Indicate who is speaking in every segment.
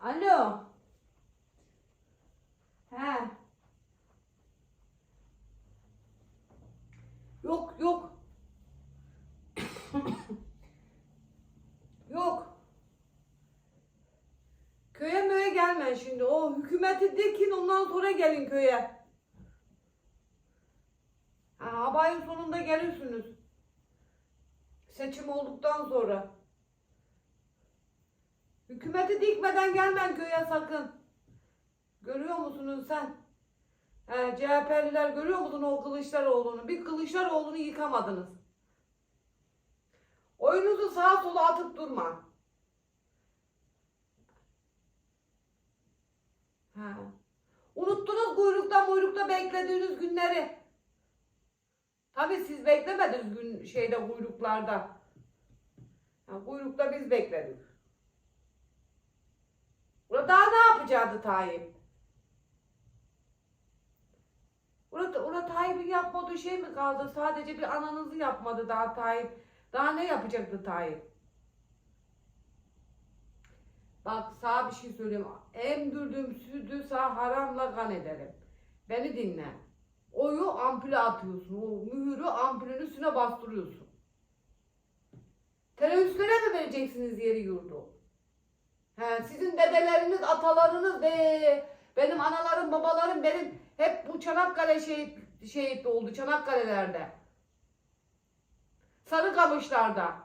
Speaker 1: Alo. He. Yok yok. yok. Köye möye gelme şimdi. O hükümeti dikin ondan sonra gelin köye. Ha, habayın sonunda gelirsiniz. Seçim olduktan sonra. Hükümeti dikmeden gelmen köye sakın. Görüyor musunuz sen? He, CHP'liler görüyor musun o Kılıçdaroğlu'nu? Bir Kılıçdaroğlu'nu yıkamadınız. Oyunuzu sağa sola atıp durma. Ha. Unuttunuz kuyrukta muyrukta beklediğiniz günleri. Tabii siz beklemediniz gün şeyde kuyruklarda. Ha, kuyrukta biz bekledik. Burada daha ne yapacaktı Tayyip? Orada, orada Tayyip'in yapmadığı şey mi kaldı? Sadece bir ananızı yapmadı daha Tayyip. Daha ne yapacaktı Tayyip? Bak sana bir şey söyleyeyim. Emdürdüm sütü sağ haramla kan ederim. Beni dinle. Oyu ampule atıyorsun. O mühürü ampulün üstüne bastırıyorsun. Teröristlere mi vereceksiniz yeri yurdu? He, sizin dedeleriniz, atalarınız ve benim analarım, babalarım benim hep bu Çanakkale şehit, şehit oldu. Çanakkale'lerde. Sarıkamışlar'da.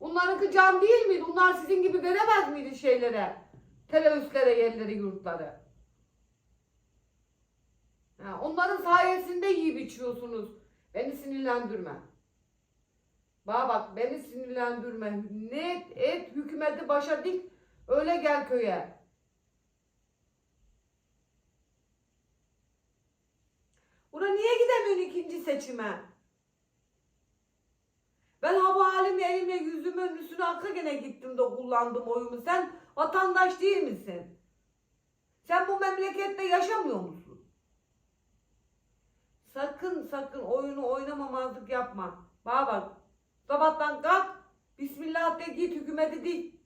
Speaker 1: Onlarınki can değil miydi? Onlar sizin gibi veremez miydi şeylere? Teröristlere yerleri, yurtları. Ha, onların sayesinde yiyip içiyorsunuz. Beni sinirlendirme. Bana bak beni sinirlendirme. Net et hükümeti başa dik. Öyle gel köye. Ura niye gidemiyorsun ikinci seçime? Ben hava halimle elimle yüzümün üstüne akla gene gittim de kullandım oyumu. Sen vatandaş değil misin? Sen bu memlekette yaşamıyor musun? Sakın sakın oyunu oynamamazlık yapma. Bana bak. Sabahtan kalk. Bismillah de git hükümeti dik.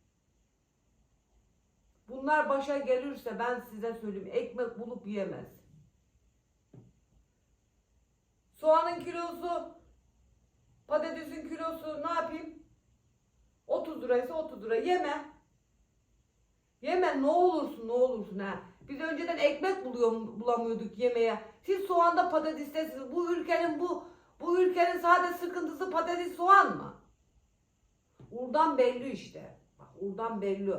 Speaker 1: Bunlar başa gelirse ben size söyleyeyim. Ekmek bulup yiyemez. Soğanın kilosu, patatesin kilosu ne yapayım? 30 liraysa 30 lira. Yeme. Yeme ne olursun ne olursun ha. Biz önceden ekmek buluyor, bulamıyorduk yemeye. Siz soğanda patatestesiniz. Bu ülkenin bu bu ülkenin sadece sıkıntısı patates soğan mı? Oradan belli işte. Bak oradan belli.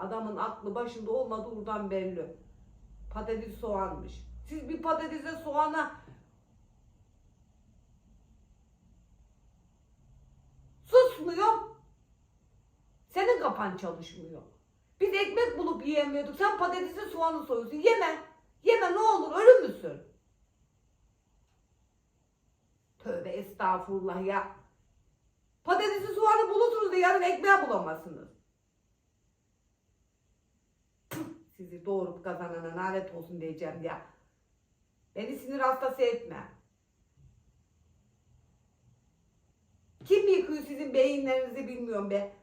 Speaker 1: Adamın aklı başında olmadı oradan belli. Patates soğanmış. Siz bir patatese soğana susmuyor. Senin kafan çalışmıyor. Biz ekmek bulup yiyemiyorduk. Sen patatesi soğanı soyuyorsun. Yeme. Yeme ne olur ölür müsün? Tövbe estağfurullah ya. Patatesi soğanı bulursunuz da yarın ekmeği bulamazsınız. Sizi doğurup kazanana lanet olsun diyeceğim ya. Beni sinir hastası etme. Kim yıkıyor sizin beyinlerinizi bilmiyorum be.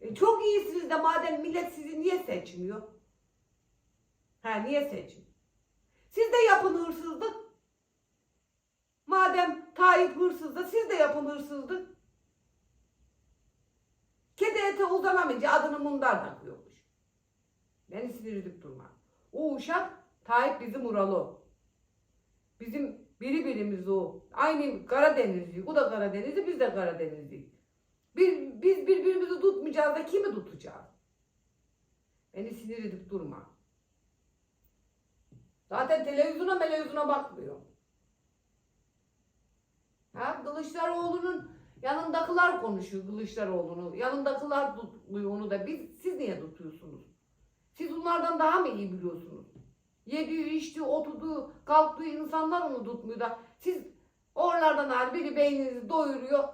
Speaker 1: E çok iyisiniz de madem millet sizi niye seçmiyor? Ha niye seçmiyor? Siz de yapın hırsızlık. Madem Tayyip hırsız da siz de yapın hırsızlık. Kedi ete uzanamayınca adını mundar takıyormuş. Beni sinir edip durma. O uşak Tayyip bizim Uralı. Bizim biri birimiz o. Aynı Karadenizli. O da Karadenizli, biz de Karadenizli. Biz, biz birbirimizi tutmayacağız da kimi tutacağız? Beni sinir edip durma. Zaten televizyona televizyona bakmıyor. Ha, Kılıçdaroğlu'nun yanındakiler konuşuyor Kılıçdaroğlu'nu. Yanındakiler tutmuyor onu da. Biz, siz niye tutuyorsunuz? Siz onlardan daha mı iyi biliyorsunuz? Yediği, içtiği, oturduğu, kalktığı insanlar onu tutmuyor da. Siz oralardan her biri beyninizi doyuruyor.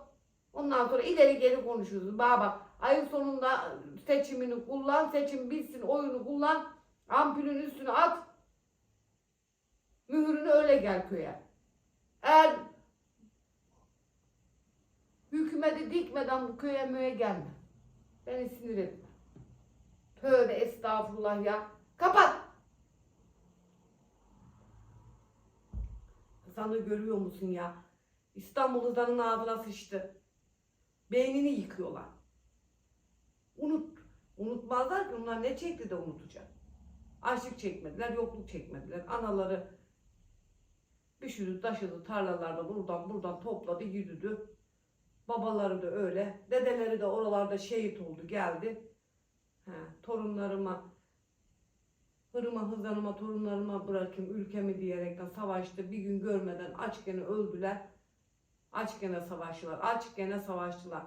Speaker 1: Ondan sonra ileri geri konuşuyorsunuz. Bana bak ayın sonunda seçimini kullan, seçim bitsin, oyunu kullan, ampulün üstüne at. Mühürünü öyle gel köye. Eğer kümedi dikmeden bu köye möye gelme. Beni sinir etme. Tövbe estağfurullah ya. Kapat. Hızan'ı görüyor musun ya? İstanbul Hızan'ın ağzına sıçtı. Beynini yıkıyorlar. Unut. Unutmazlar ki onlar ne çekti de unutacak. Açlık çekmediler, yokluk çekmediler. Anaları Üşüdü, taşıdı tarlalarda buradan buradan topladı, yürüdü. Babaları da öyle. Dedeleri de oralarda şehit oldu, geldi. He, torunlarıma, hırıma, hızanıma, torunlarıma bırakayım ülkemi diyerekten savaştı. Bir gün görmeden aç gene öldüler. Aç gene savaştılar, aç gene savaştılar.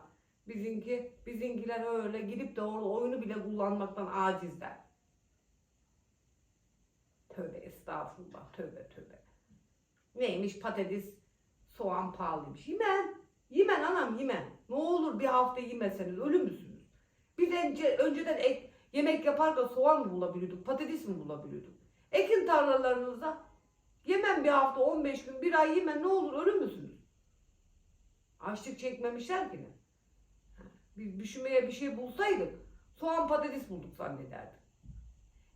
Speaker 1: Bizimki, bizimkiler öyle gidip de orada oyunu bile kullanmaktan acizler. Tövbe estağfurullah, tövbe tövbe. Neymiş patates, soğan pahalıymış. Yemen. Yemen anam yemen. Ne olur bir hafta yemeseniz ölür müsünüz? Biz önce, önceden ek, yemek yaparken soğan mı bulabiliyorduk, patates mi bulabiliyorduk? Ekin tarlalarınızda yemen bir hafta 15 gün bir ay yemen ne olur ölür müsünüz? Açlık çekmemişler ki ne? Biz düşünmeye bir şey bulsaydık soğan patates bulduk zannederdik.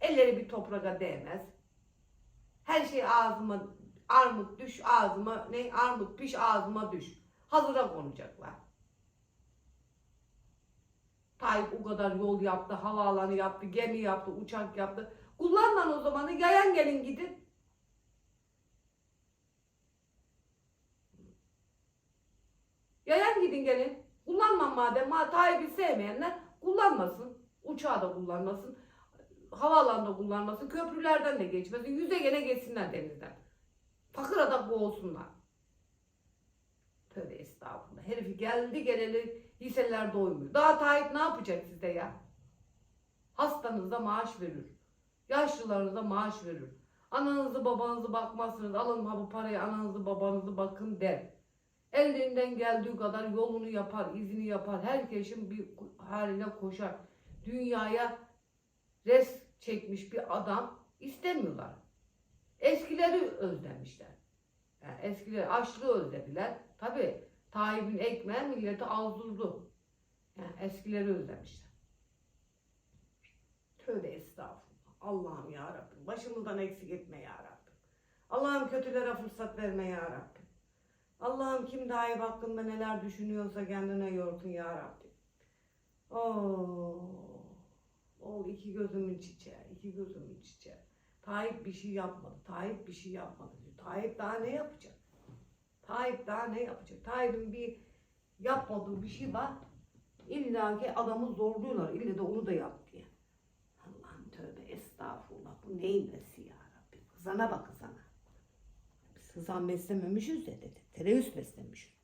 Speaker 1: Elleri bir toprağa değmez. Her şey ağzıma armut düş ağzıma ne armut piş ağzıma düş. Hazıra konacaklar. Tayyip o kadar yol yaptı, havaalanı yaptı, gemi yaptı, uçak yaptı. Kullanman o zamanı yayan gelin gidin. Yayan gidin gelin. Kullanmam madem. Ma Tayyip'i sevmeyenler kullanmasın. Uçağı da kullanmasın. Havaalanında kullanmasın. Köprülerden de geçmesin. Yüze gene geçsinler denizden. Fakir adam boğulsunlar. Tövbe estağfurullah. Herifi geldi geleli hisseler doymuyor. Daha Tayyip ne yapacak size ya? Hastanıza maaş verir. Yaşlılarınıza maaş verir. Ananızı babanızı bakmazsınız. Alın ha bu parayı ananızı babanızı bakın der. Ellerinden geldiği kadar yolunu yapar, izini yapar. Herkesin bir haline koşar. Dünyaya res çekmiş bir adam istemiyorlar. Eskileri özlemişler. Yani eskileri açlığı özlediler. Tabi Tayyip'in ekmeği milleti azdurdu. Yani eskileri özlemişler. Tövbe estağfurullah. Allah'ım ya Rabbim. Başımızdan eksik etme ya Rabbim. Allah'ım kötülere fırsat verme ya Rabbim. Allah'ım kim Tayyip hakkında neler düşünüyorsa kendine yorsun ya Rabbim. Oo. Ol iki gözümün çiçeği, iki gözümün çiçeği. Tayyip bir şey yapmadı. Tayyip bir şey yapmadı diyor. Tayyip daha ne yapacak? Tayyip daha ne yapacak? Tayyip'in bir yapmadığı bir şey var. İlla ki adamı zorluyorlar. İlle de onu da yap diye. Allah'ım tövbe estağfurullah. Bu neyin nesi ya Rabbi? Kızana bak kızana. Biz hızan beslememişiz de dedi. Tereyüz beslemişiz.